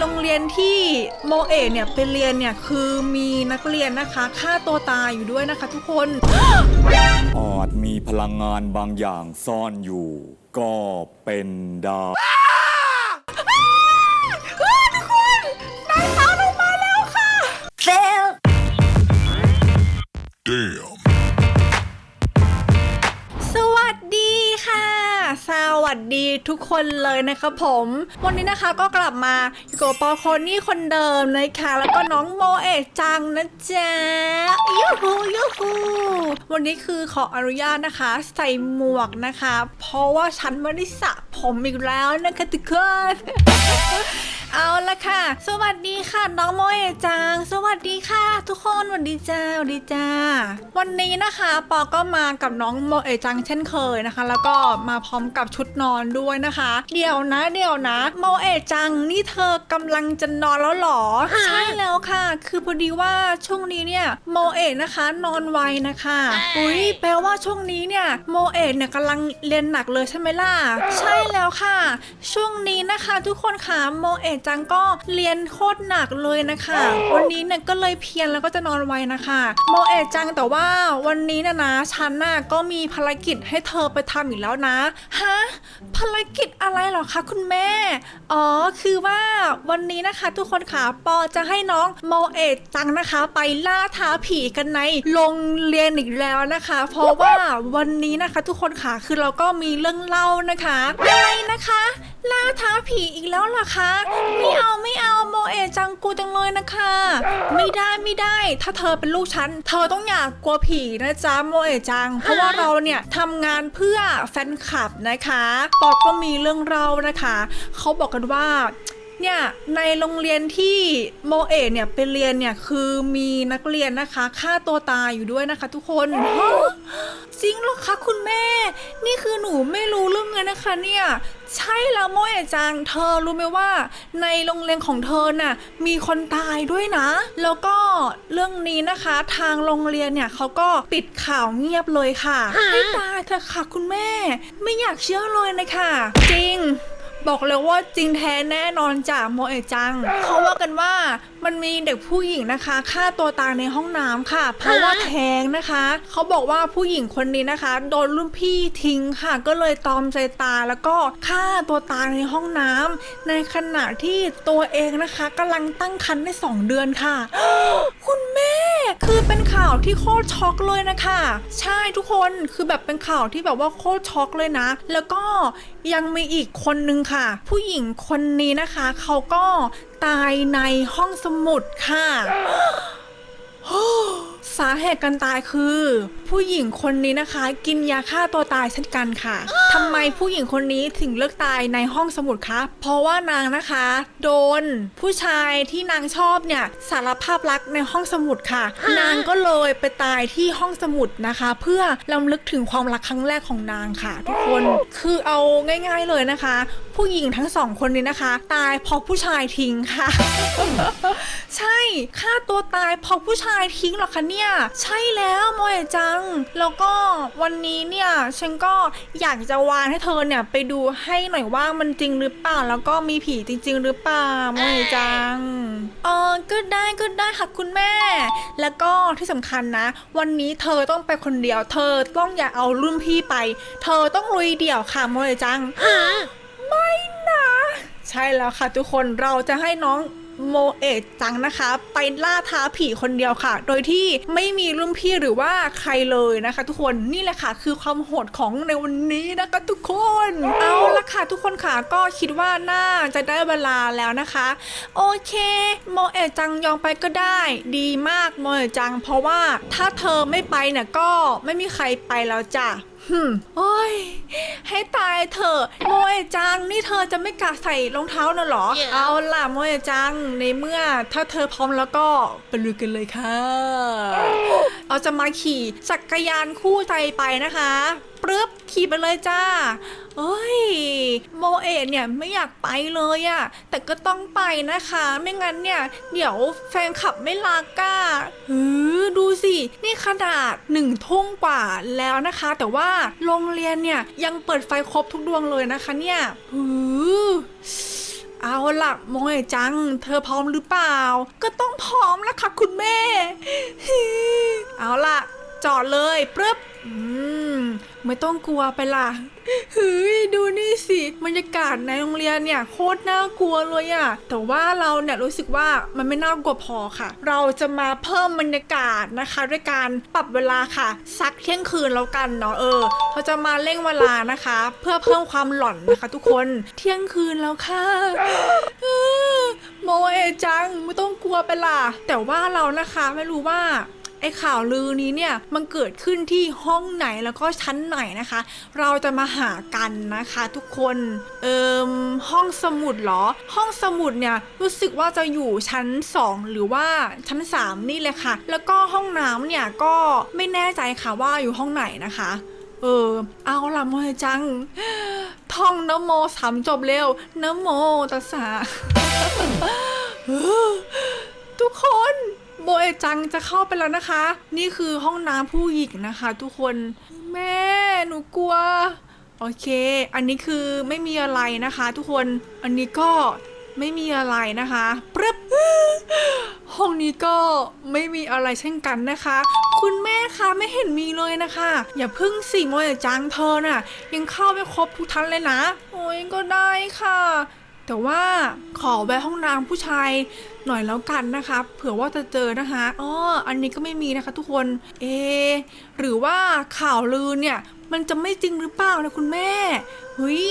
โรงเรียนที่โมเอะเนี่ยไปเรียนเนี่ยคือมีนักเรียนนะคะฆ่าตัวตายอยู่ด้วยนะคะ ทุกคน อาจมีพลังงานบางอย่างซ่อนอยู่ ก็เป็นได้ ทุกคนนายฟ้าลงมาแล้วค่ะ Fail. Damn. สวัสดีทุกคนเลยนะคะผม วันนี้นะคะก็กลับมาอยู่กับปอโคนนี่คนเดิมเลยค่ะ แล้วก็น้องโมเอะจังนะจ๊ะยูฮูยูฮูวันนี้คือขออนุญาตนะคะ ใส่หมวกนะคะ เพราะว่าฉันไม่ได้สระผมอีกแล้วนะคะทุกคน เอาละค่ะ สวัสดีค่ะน้องโมเอะจัง สวัสดีค่ะ ทุกคนสวัสดีจ้าสวัสดีจ้า วันนี้นะคะปอก็มากับน้องโมเอะจังเช่นเคยนะคะ แล้วก็มาพร้อมกับชุดนอนด้วยนะคะ เดี๋ยวนะเดี๋ยวนะโมเอะจังนี่เธอกำลังจะนอนแล้วเหรอ ใช่แล้วค่ะ คือพอดีว่าช่วงนี้เนี่ยโมเอะนะคะนอนไวนะคะอุ้ยแปลว่าช่วงนี้เนี่ยโมเอะเนี่ยกำลังเรียนหนักเลยใช่ไหมล่ะ ใช่แล้วค่ะ ช่วงนี้นะคะ ทุกคนค่ะโมเอะจังก็เรียนโคตรหนักเลยนะคะ วันนี้เนี่ยก็เลยเพียรแล้วก็จะนอนไวนะคะโมเอะจังแต่ว่าวันนี้นะนะฉันน่ะก็มีภารกิจให้เธอไปทำอีกแล้วนะฮะภารกิจอะไรเหรอคะคุณแม่ อ๋อคือว่าวันนี้นะคะ ทุกคนค่ะปอจะให้น้องโมเอะจังนะคะ ไปล่าท้าผีกันในโรงเรียนอีกแล้วนะคะ เพราะว่าวันนี้นะคะ ทุกคนค่ะคือเราก็มีเรื่องเล่านะคะอะไรนะคะ ล่าท้าผีอีกแล้วเหรอคะ ไม่เอาไม่เอาโมเอะจังกูจังเลยนะคะ ไม่ได้ไม่ได้ ถ้าเธอเป็นลูกฉัน เธอต้องอยากกลัวผีนะจ๊ะโมเอะจัง เพราะว่าเราเนี่ยทำงานเพื่อแฟนคลับนะคะปอกก็มีเรื่องเรานะคะ เขาบอกกันว่า เนี่ยในโรงเรียนที่โมเอะเนี่ยไปเรียนเนี่ยคือมีนักเรียนนะคะฆ่าตัวตายอยู่ด้วยนะคะ ทุกคนฮะจริงเหรอคะคุณแม่ นี่คือหนูไม่รู้เรื่องเลยนะคะเนี่ยใช่แล้วโมเอะจังเธอรู้ไหมว่า ในโรงเรียนของเธอน่ะมีคนตายด้วยนะ แล้วก็เรื่องนี้นะคะ ทางโรงเรียนเนี่ยเขาก็ปิดข่าวเงียบเลยค่ะให้ตายเถอะค่ะคุณแม่ ไม่อยากเชื่อเลยนะคะจริง บอกเลยว่าจริงแท้แน่นอนจากโมเอะจัง เขาว่ากันว่ามันมีเด็กผู้หญิงนะคะฆ่าตัวตายในห้องน้ำค่ะ เพราะว่าแท้งนะคะ เขาบอกว่าผู้หญิงคนนี้นะคะ โดนรุ่นพี่ทิ้งค่ะ ก็เลยตอมใจตายแล้วก็ฆ่าตัวตายในห้องน้ำในขณะที่ตัวเองนะคะกำลังตั้งครรภ์ได้สองเดือนค่ะ คุณแม่คือเป็นข่าวที่โคตรช็อกเลยนะคะ ใช่ทุกคนคือแบบเป็นข่าวที่แบบว่าโคตรช็อกเลยนะ แล้วก็ ยังมีอีกคนนึงค่ะ ผู้หญิงคนนี้นะคะ เขาก็ตายในห้องสมุดค่ะ สาเหตุการตายคือ ผู้หญิงคนนี้นะคะ กินยาฆ่าตัวตายเช่นกันค่ะทำไมผู้หญิงคนนี้ถึงเลือกตายในห้องสมุดคะเพราะว่านางนะคะ โดน ผู้ชายที่นางชอบเนี่ยสารภาพรักในห้องสมุดค่ะ นางก็เลยไปตายที่ห้องสมุดนะคะ เพื่อลำลึกถึงความรักครั้งแรกของนางค่ะ ทุกคนคือเอาง่าย ๆเลยนะคะ ผู้หญิงทั้งสองคนนี้นะคะ ตายเพราะผู้ชายทิ้งค่ะ ใช่ฆ่าตัวตายเพราะผู้ชายทิ้งเหรอคะเนี่ยใช่แล้วโมเอจัง แล้วก็วันนี้เนี่ยฉันก็อยากจะวานให้เธอเนี่ยไปดูให้หน่อยว่ามันจริงหรือเปล่าแล้วก็มีผีจริง ๆ หรือเปล่าโมเอจังเออก็ได้ก็ได้ค่ะคุณแม่ แล้วก็ที่สำคัญนะ วันนี้เธอต้องไปคนเดียว เธอต้องอย่าเอารุ่นพี่ไป เธอต้องลุยเดี่ยวค่ะโมเอจังไม่นะ ใช่แล้วค่ะทุกคนเราจะให้น้อง โมเอะจังนะคะ ไปล่าท้าผีคนเดียวค่ะ โดยที่ไม่มีรุ่นพี่หรือว่าใครเลยนะคะ ทุกคนนี่แหละค่ะ คือความโหดของในวันนี้นะคะทุกคน เอาละค่ะทุกคนค่ะก็คิดว่าน่าจะได้เวลาแล้วนะคะ โอเค โมเอะจังยอมไปก็ได้ ดีมากโมเอะจัง เพราะว่าถ้าเธอไม่ไปเนี่ยก็ไม่มีใครไปแล้วจ้ะ โอ้ย ให้ตายเถอะโมเอะจัง นี่เธอจะไม่กะใส่รองเท้าน่ะเหรอ Yeah. เอาล่ะโมเอะจัง ในเมื่อถ้าเธอพร้อมแล้วก็ไปลุยกันเลยค่ะ เอาจะมาขี่จักรยานคู่ใจไปนะคะปรึ๊บขี่ไปเลยจ้า เอ้ยโมเอะเนี่ยไม่อยากไปเลยอะแต่ก็ต้องไปนะคะ ไม่งั้นเนี่ยเดี๋ยวแฟนขับไม่รักก้าหือดูสิ นี่ขนาดหนึ่งทุ่มกว่าแล้วนะคะ แต่ว่าโรงเรียนเนี่ยยังเปิดไฟครบทุกดวงเลยนะคะเนี่ยหือเอาล่ะโมเอะจัง เธอพร้อมหรือเปล่า ก็ต้องพร้อมแล้วค่ะคุณแม่ เอาล่ะ จอดเลยปึ๊บอืมไม่ต้องกลัวไปล่ะเฮ้ยดูนี่สิบรรยากาศในโรงเรียนเนี่ยโคตรน่ากลัวเลยอะแต่ว่าเราเนี่ยรู้สึกว่ามันไม่น่ากลัวพอค่ะ เราจะมาเพิ่มบรรยากาศนะคะ ด้วยการปรับเวลาค่ะ สักเที่ยงคืนแล้วกันเนาะเออเราจะมาเร่งเวลานะคะ เพื่อเพิ่มความหลอนนะคะ ทุกคนเที่ยงคืนแล้วค่ะโมเอจังไม่ต้องกลัวไปล่ะแต่ว่าเรานะคะไม่รู้ว่า ไอ้ข่าวลือนี้เนี่ยมันเกิดขึ้นที่ห้องไหนแล้วก็ชั้นไหนนะคะ เราจะมาหากันนะคะทุกคนเอิมห้องสมุดเหรอ ห้องสมุดเนี่ยรู้สึกว่าจะอยู่ชั้น 2 หรือว่าชั้น 3 นี่เลยค่ะ แล้วก็ห้องน้ำเนี่ยก็ไม่แน่ใจค่ะว่าอยู่ห้องไหนนะคะ เออ เอาละโมยจัง ท่องนโมสามจบเร็วนโมตัสสะทุกคน โบเอจังจะเข้าไปแล้วนะคะ นี่คือห้องน้ำผู้หญิงนะคะ ทุกคนแม่หนูกลัว โอเค อันนี้คือไม่มีอะไรนะคะ ทุกคนอันนี้ก็ไม่มีอะไรนะคะปึ๊บห้องนี้ก็ไม่มีอะไรเช่นกันนะคะ คุณแม่คะไม่เห็นมีเลยนะคะ อย่าพึ่งสิโมยจังเธอน่ะ ยังเข้าไม่ครบทุกท่านเลยนะ โอ้ยก็ได้ค่ะ แต่ว่าขอแวะห้องน้ำผู้ชายหน่อยแล้วกันนะคะ เผื่อว่าจะเจอนะคะอ๋ออันนี้ก็ไม่มีนะคะทุกคน เอ หรือว่าข่าวลือเนี่ยมันจะไม่จริงหรือเปล่านะคุณแม่เฮ้ย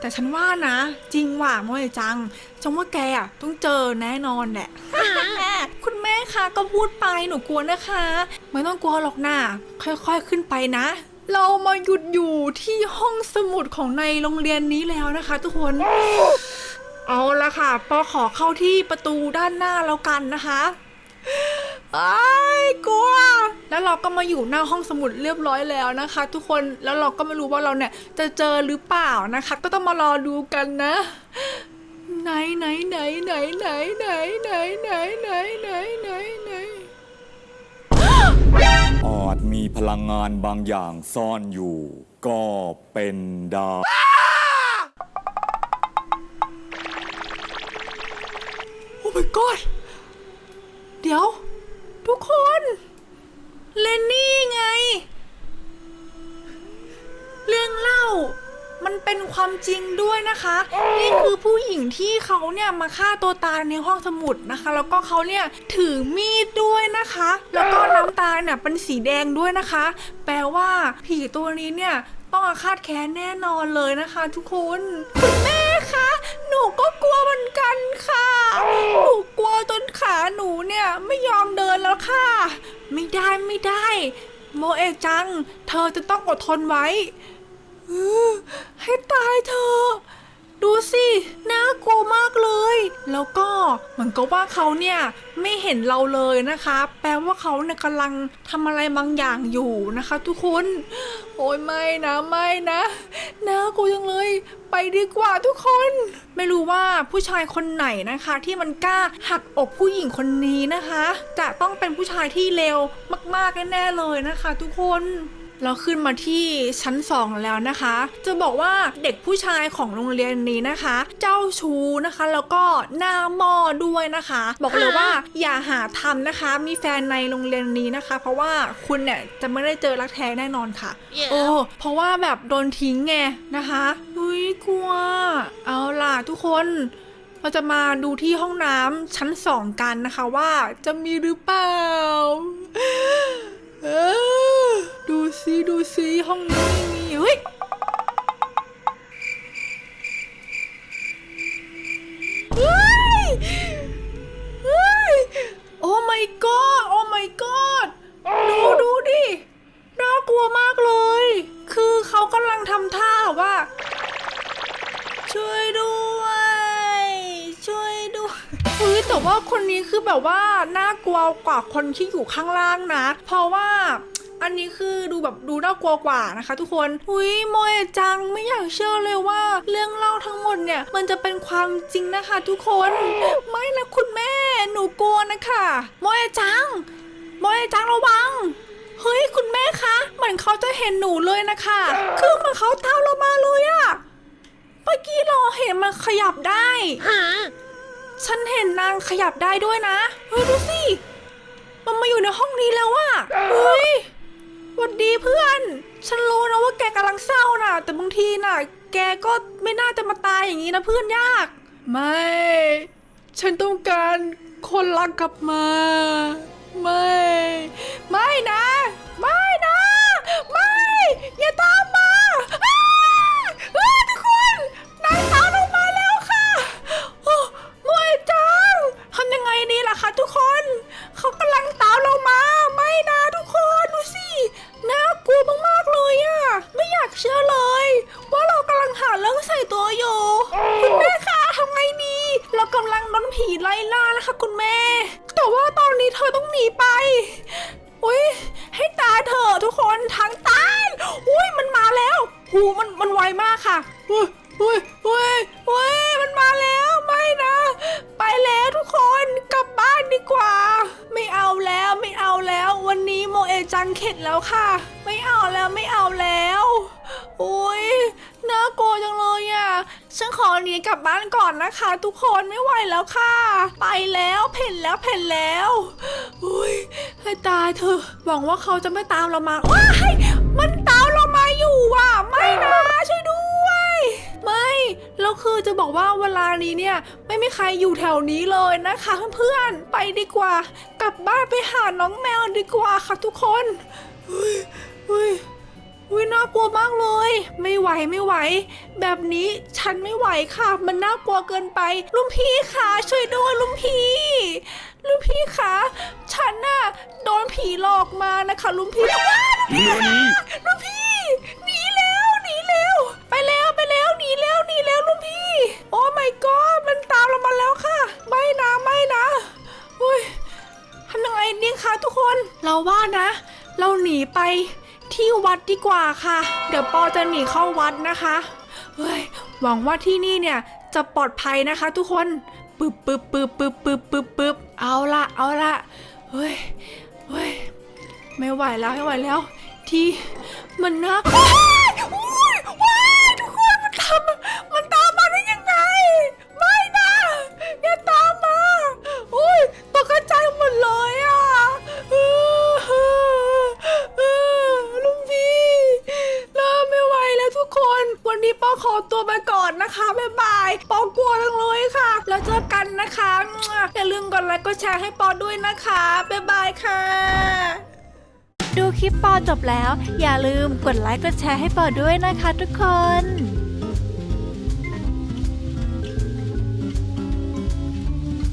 แต่ฉันว่านะ จริงว่ะโมยจังจังว่าแกอะต้องเจอแน่นอนแหละ คุณแม่คะก็พูดไปหนูกลัวนะคะ ไม่ต้องกลัวหรอกนะค่อยๆขึ้นไปนะ เรามาหยุดอยู่ที่ห้องสมุดของในโรงเรียนนี้แล้วนะคะ ทุกคน เอาละค่ะปอขอเข้าที่ประตูด้านหน้าแล้วกันนะคะไอ้กลัว แล้วเราก็มาอยู่หน้าห้องสมุดเรียบร้อยแล้วนะคะ ทุกคนแล้วเราก็ไม่รู้ว่าเราเนี่ยจะเจอหรือเปล่านะคะ ก็ต้องมารอดูกันนะ ไหนไหนไหนไหนไหนไหนไหนไหนไหนไหนไหนไหนอาจมีพลังงานบางอย่างซ่อนอยู่ ก็เป็นได้ โอ้ my god เดี๋ยว ทุกคน เลนนี่ไง เรื่องเล่า มันเป็นความจริงด้วยนะคะ นี่คือผู้หญิงที่เขาเนี่ยมาฆ่าตัวตายในห้องสมุดนะคะ แล้วก็เขาเนี่ยถือมีดด้วยนะคะ แล้วก็น้ำตาเนี่ยเป็นสีแดงด้วยนะคะ แปลว่าผีตัวนี้เนี่ยต้องอาฆาตแค้นแน่นอนเลยนะคะ ทุกคนคุณแม่ คะ หนูก็กลัวเหมือนกันค่ะ หนูกลัวจนขาหนูเนี่ยไม่ยอมเดินแล้วค่ะ ไม่ได้ไม่ได้ โมเอะจัง เธอจะต้องอดทนไว้ ให้ตายเธอ ดูสิน่ากลัวมากเลย แล้วก็เหมือนกับว่าเขาเนี่ยไม่เห็นเราเลยนะคะ แปลว่าเขาเนี่ยกำลังทำอะไรบางอย่างอยู่นะคะ ทุกคนโอ้ยไม่นะไม่นะน่ากลัวจังเลยไปดีกว่าทุกคน ไม่รู้ว่าผู้ชายคนไหนนะคะ ที่มันกล้าหักอกผู้หญิงคนนี้นะคะ จะต้องเป็นผู้ชายที่เลวมากๆแน่ๆเลยนะคะ ทุกคน เราขึ้นมาที่ชั้น 2 แล้วนะคะ จะบอกว่าเด็กผู้ชายของโรงเรียนนี้นะคะ เจ้าชู้นะคะ แล้วก็หน้าหม้อด้วยนะคะ บอกเลยว่าอย่าหาทำนะคะ มีแฟนในโรงเรียนนี้นะคะ เพราะว่าคุณเนี่ยจะไม่ได้เจอรักแท้แน่นอนค่ะโอ้เพราะว่าแบบโดนทิ้งไงนะคะอุ้ยกลัว เอาล่ะทุกคนเราจะมาดูที่ห้องน้ำชั้นสองกันนะคะว่าจะมีหรือเปล่าเออดู ซิดูซิห้องนี้ไม่มีเฮ้ยเฮ้ยเฮ้ยโอ้ my god โอ้ my god ดูดูดิน่ากลัวมากเลย คือเขากำลังทำท่าว่า ช่วยด้วย ช่วยด้วยเฮ้ยแต่ว่าคนนี้คือแบบว่าน่ากลัวกว่าคนที่อยู่ข้างล่างนะ เพราะว่า อันนี้คือดูแบบดูน่ากลัวกว่านะคะ ทุกคนหุยโมเอะจังไม่อยากเชื่อเลยว่า เรื่องเล่าทั้งหมดเนี่ยมันจะเป็นความจริงนะคะ ทุกคนไม่นะคุณแม่หนูกลัวนะคะโมเอะจังโมเอะจังระวังเฮ้ยคุณแม่คะเหมือนเขาจะเห็นหนูเลยนะคะคือเหมือนเขาตามเรามาเลยอะไปมื่อกี้เราเห็นมันขยับได้ ฉันเห็นนางขยับได้ด้วยนะ เฮ้ยดูสิ มันมาอยู่ในห้องนี้แล้วอะเฮ้ย หวัดดีเพื่อน ฉันรู้นะว่าแกกำลังเศร้าน่ะ แต่บางทีน่ะ แกก็ไม่น่าจะมาตายอย่างนี้นะเพื่อนยาก ไม่ ฉันต้องการคนรักกลับมา ไม่ ไม่นะ ไม่นะ ไม่ อย่าตา แล้วค่ะ ไม่เอาแล้วไม่เอาแล้วอุ้ยน่ากลัวจังเลยอะฉันขอหนีกลับบ้านก่อนนะคะ ทุกคนไม่ไหวแล้วค่ะ ไปแล้วเพ่นแล้วเพ่นแล้วอุ้ยให้ตายเถอะหวังว่าเขาจะไม่ตามเรามาว้ายมันตามเรามาอยู่ว่ะ ไม่นะช่วยด้วย ไม่แล้วคือจะบอกว่าเวลานี้เนี่ย ไม่มีใครอยู่แถวนี้เลยนะคะเพื่อนๆไปดีกว่า กลับบ้านไปหาน้องแมวดีกว่าค่ะทุกคน เฮ้ยเฮ้ยวิน่ากลัวมากเลย ไม่ไหวไม่ไหว แบบนี้ฉันไม่ไหวค่ะ มันน่ากลัวเกินไปลุงพี่คะช่วยด้วยลุงพี่ลุงพี่คะฉันน่ะโดนผีหลอกมานะคะลุงพี่ว้าวลุงพี่คะลุงพี่หนีแล้วหนีแล้วไปแล้วไปแล้วหนีแล้วหนีแล้วลุงพี่ โอ้ my god มันตามเรามาแล้วค่ะ ไม่นะไม่นะอุ้ยทำยังไงดีคะทุกคนเราว่านะ เราหนีไปที่วัดดีกว่าค่ะ เดี๋ยวปอจะหนีเข้าวัดนะคะเฮ้ยหวังว่าที่นี่เนี่ยจะปลอดภัยนะคะ ทุกคนปึ๊บปึ๊บปึ๊บปึ๊บปึ๊บปึ๊บปึ๊บเอาละเอาละเฮ้ยเฮ้ยไม่ไหวแล้วไม่ไหวแล้ว ที่มันน่ากลัว ตัวไปก่อนนะคะบ๊ายบายปอกลัวจังเลยค่ะ แล้วเจอกันนะคะอย่าลืมกดไลค์กดแชร์ให้ปอด้วยนะคะบ๊ายบายค่ะ ดูคลิปปอจบแล้ว อย่าลืมกดไลค์กดแชร์ให้ปอด้วยนะคะทุกคน